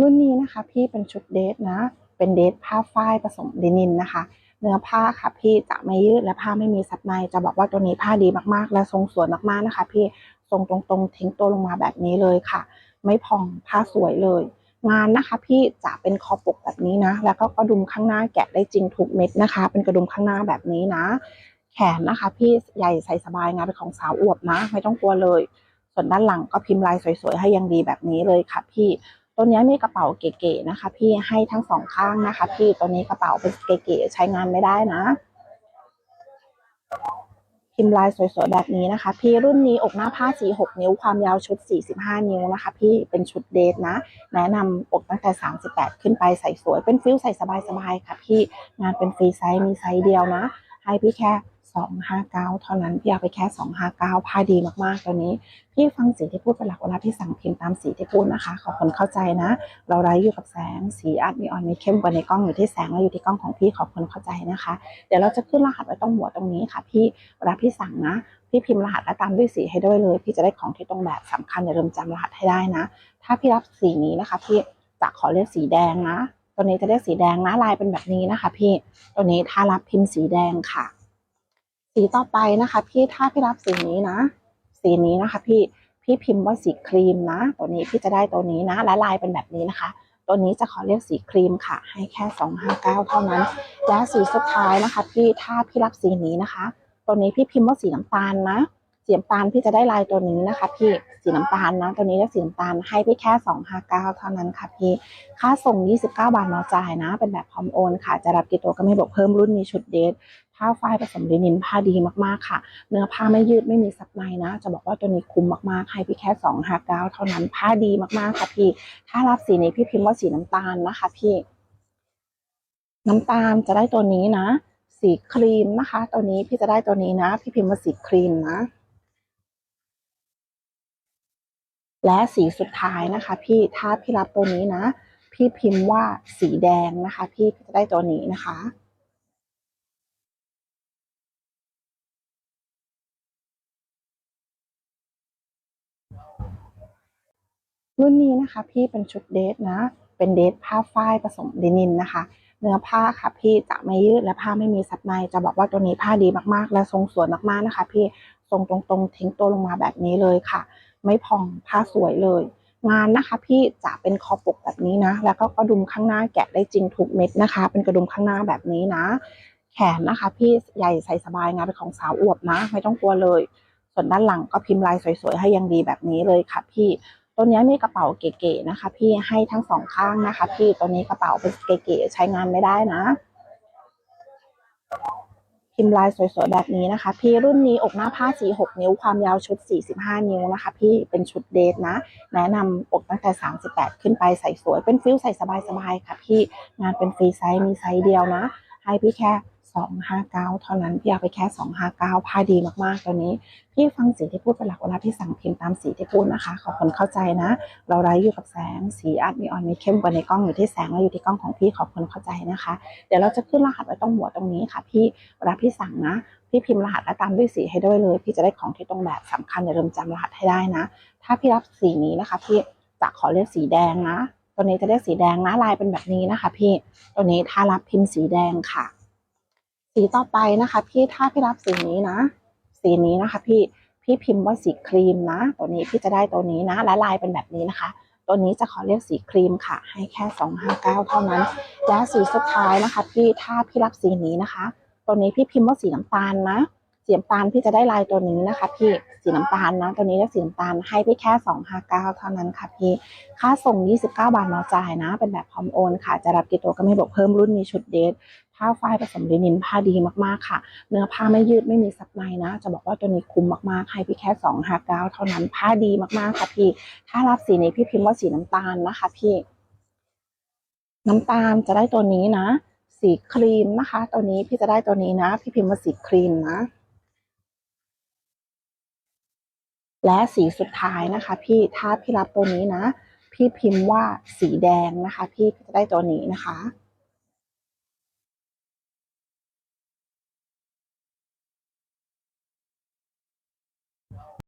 รุ่นนี้นะคะพี่เป็นชุดเดทนะ เป็นเดทผ้าฝ้ายผสมลินินนะคะ เนื้อผ้าค่ะพี่จะไม่ยืดและผ้าไม่มีซับในจะบอกว่าตัวนี้ผ้าดีมากๆ และทรงสวยมากๆนะคะ พี่ทรงตรงๆทิ้งตัวลงมาแบบนี้เลยค่ะ ไม่พองผ้าสวยเลย งานนะคะ พี่จะเป็นคอปกแบบนี้นะ แล้วก็กระดุมข้างหน้าแกะได้จริงทุกเม็ดนะคะ เป็นกระดุมข้างหน้าแบบนี้นะ แขนนะคะ พี่ใหญ่ใส่สบายงานเป็นของสาวอวบนะ ไม่ต้องกลัวเลย ส่วนด้านหลังก็พิมพ์ลายสวยๆให้ยังดีแบบนี้เลยค่ะ พี่ ตัวนี้มีกระเป๋าเก๋ๆนะคะ พี่ให้ทั้งสองข้างนะคะ พี่ตัวนี้กระเป๋าเป็นเก๋ๆใช้งานไม่ได้นะพิมพ์ลายสวยๆแบบนี้นะคะ พี่รุ่นนี้อกหน้าผ้า46นิ้วความยาวชุด 45 นิ้วนะคะ พี่เป็นชุดเดทนะ แนะนำอกตั้งแต่ 38 ขึ้นไปใส่สวยเป็นฟิลใส่สบายๆค่ะพี่งานเป็นฟรีไซส์มีไซส์เดียวนะ ให้พี่แค่ 259 เท่านั้น พี่เอาไปแค่ 259 ผ้าดีมากๆ ตัวนี้ พี่ฟังสีที่พูดเป็นหลักเวลาพี่สั่งพิมพ์ตามสีที่พูดนะคะ ขอคนเข้าใจนะ เราไร้อยู่กับแสง สีอาจมีออนมีเข้มกว่าในกล้องอยู่ที่แสงและอยู่ที่กล้องของพี่ขอคนเข้าใจนะคะ เดี๋ยวเราจะขึ้นรหัสไว้ตรงหัวตรงนี้ค่ะ พี่เวลาพี่สั่งนะพี่พิมพ์รหัสและตามด้วยสีให้ด้วยเลย พี่จะได้ของที่ตรงแบบสำคัญอย่าลืมจำรหัสให้ได้นะ ถ้าพี่รับสีนี้นะคะ พี่จะขอเลือกสีแดงนะ ตัวนี้จะเรียกสีแดงนะลายเป็นแบบนี้นะคะ พี่ตัวนี้ถ้ารับพิมพ์สีแดงค่ะ สีต่อไปนะคะ พี่ถ้าพี่รับสีนี้นะ สีนี้นะคะ พี่พี่พิมพ์ว่าสีครีมนะ ตัวนี้พี่จะได้ตัวนี้นะ และลายเป็นแบบนี้นะคะ ตัวนี้จะขอเรียกสีครีมค่ะ ให้แค่259เท่านั้น และสีสุดท้ายนะคะ พี่ถ้าพี่รับสีนี้นะคะ ตัวนี้พี่พิมพ์ว่าสีน้ำตาลนะ สีน้ำตาลพี่จะได้ลายตัวนี้นะคะ พี่สีน้ำตาลนะตัวนี้เรียกสีน้ำตาลให้พี่แค่259เท่านั้นค่ะพี่ค่าส่ง 29 บาทมาจ่ายนะ เป็นแบบพร้อมโอนค่ะ จะรับกี่ตัวก็ไม่บอกเพิ่มรุ่นนี้ชุดเดทผ้าฝ้ายผสมลินินผ้าดีมากๆค่ะ เนื้อผ้าไม่ยืดไม่มีซับในนะ จะบอกว่าตัวนี้คุ้มมากๆ ให้พี่แค่259เท่านั้นผ้าดีมากๆค่ะพี่ ถ้ารับสีนี้พี่พิมพ์ว่าสีน้ำตาลนะคะ พี่ น้ำตาลจะได้ตัวนี้นะสีครีมนะคะ ตัวนี้พี่จะได้ตัวนี้นะ พี่พิมพ์ว่าสีครีมนะ และสีสุดท้ายนะคะ พี่ถ้าพี่รับตัวนี้นะ พี่พิมพ์ว่าสีแดงนะคะ พี่จะได้ตัวนี้นะคะรุ่นนี้นะคะพี่เป็นชุดเดทนะ เป็นเดทผ้าฝ้ายผสมลินินนะคะ เนื้อผ้าค่ะพี่จะไม่ยืดและผ้าไม่มีซับในจะบอกว่าตัวนี้ผ้าดีมากๆ และทรงสวยมากๆนะคะ พี่ทรงตรงๆทิ้งตัวลงมาแบบนี้เลยค่ะ ไม่พองผ้าสวยเลย งานนะคะ พี่จะเป็นคอปกแบบนี้นะ แล้วก็กระดุมข้างหน้าแกะได้จริงทุกเม็ดนะคะ เป็นกระดุมข้างหน้าแบบนี้นะ แขนนะคะ พี่ใหญ่ใส่สบายงานเป็นของสาวอวบนะ ไม่ต้องกลัวเลย ส่วนด้านหลังก็พิมพ์ลายสวยๆให้ยังดีแบบนี้เลยค่ะ พี่ตัวนี้มีกระเป๋าเก๋ๆนะคะ พี่ให้ทั้งสองข้างนะคะ พี่ตัวนี้กระเป๋าเป็นเก๋ๆใช้งานไม่ได้นะ พิมพ์ลายสวยๆแบบนี้นะคะ พี่รุ่นนี้อกหน้าผ้าสี6นิ้วความยาวชุด 45 นิ้วนะคะ พี่เป็นชุดเดทนะ แนะนำอกตั้งแต่ 38 ขึ้นไปใส่สวย เป็นฟิลใส่สบายๆค่ะพี่งานเป็นฟรีไซส์มีไซส์เดียวนะ ให้พี่แค่ 259 เท่านั้น พี่เอาไปแค่ 259 ผ้าดีมากๆ ตัวนี้ พี่ฟังสีที่พูดเป็นหลักเวลาพี่สั่งพิมพ์ตามสีที่พูดนะคะ ขอคนเข้าใจนะ เราไร้อยู่กับแสง สีอาจมีออนมีเข้มกว่าในกล้องอยู่ที่แสงและอยู่ที่กล้องของพี่ขอคนเข้าใจนะคะ เดี๋ยวเราจะขึ้นรหัสไว้ตรงหัวตรงนี้ค่ะ พี่เวลาพี่สั่งนะพี่พิมพ์รหัสและตามด้วยสีให้ด้วยเลย พี่จะได้ของที่ตรงแบบสำคัญอย่าลืมจำรหัสให้ได้นะ ถ้าพี่รับสีนี้นะคะ พี่จะขอเลือกสีแดงนะ ตัวนี้จะเรียกสีแดงนะลายเป็นแบบนี้นะคะ พี่ตัวนี้ถ้ารับพิมพ์สีแดงค่ะ สีต่อไปนะคะ พี่ถ้าพี่รับสีนี้นะ สีนี้นะคะ พี่พี่พิมพ์ว่าสีครีมนะ ตัวนี้พี่จะได้ตัวนี้นะ และลายเป็นแบบนี้นะคะ ตัวนี้จะขอเรียกสีครีมค่ะ ให้แค่259เท่านั้น และสีสุดท้ายนะคะ พี่ถ้าพี่รับสีนี้นะคะ ตัวนี้พี่พิมพ์ว่าสีน้ำตาลนะ สีน้ำตาลพี่จะได้ลายตัวนี้นะคะ พี่สีน้ำตาลนะตัวนี้เรียกสีน้ำตาลให้พี่แค่259เท่านั้นค่ะพี่ค่าส่ง 29 บาทมาจ่ายนะ เป็นแบบพร้อมโอนค่ะ จะรับกี่ตัวก็ไม่บอกเพิ่มรุ่นนี้ชุดเดทผ้าฝ้ายผสมลินินผ้าดีมากๆค่ะ เนื้อผ้าไม่ยืดไม่มีซับในนะ จะบอกว่าตัวนี้คุ้มมากๆ ให้พี่แค่259เท่านั้นผ้าดีมากๆค่ะพี่ ถ้ารับสีนี้พี่พิมพ์ว่าสีน้ำตาลนะคะ พี่ น้ำตาลจะได้ตัวนี้นะสีครีมนะคะ ตัวนี้พี่จะได้ตัวนี้นะ พี่พิมพ์ว่าสีครีมนะ และสีสุดท้ายนะคะ พี่ถ้าพี่รับตัวนี้นะ พี่พิมพ์ว่าสีแดงนะคะ พี่จะได้ตัวนี้นะคะ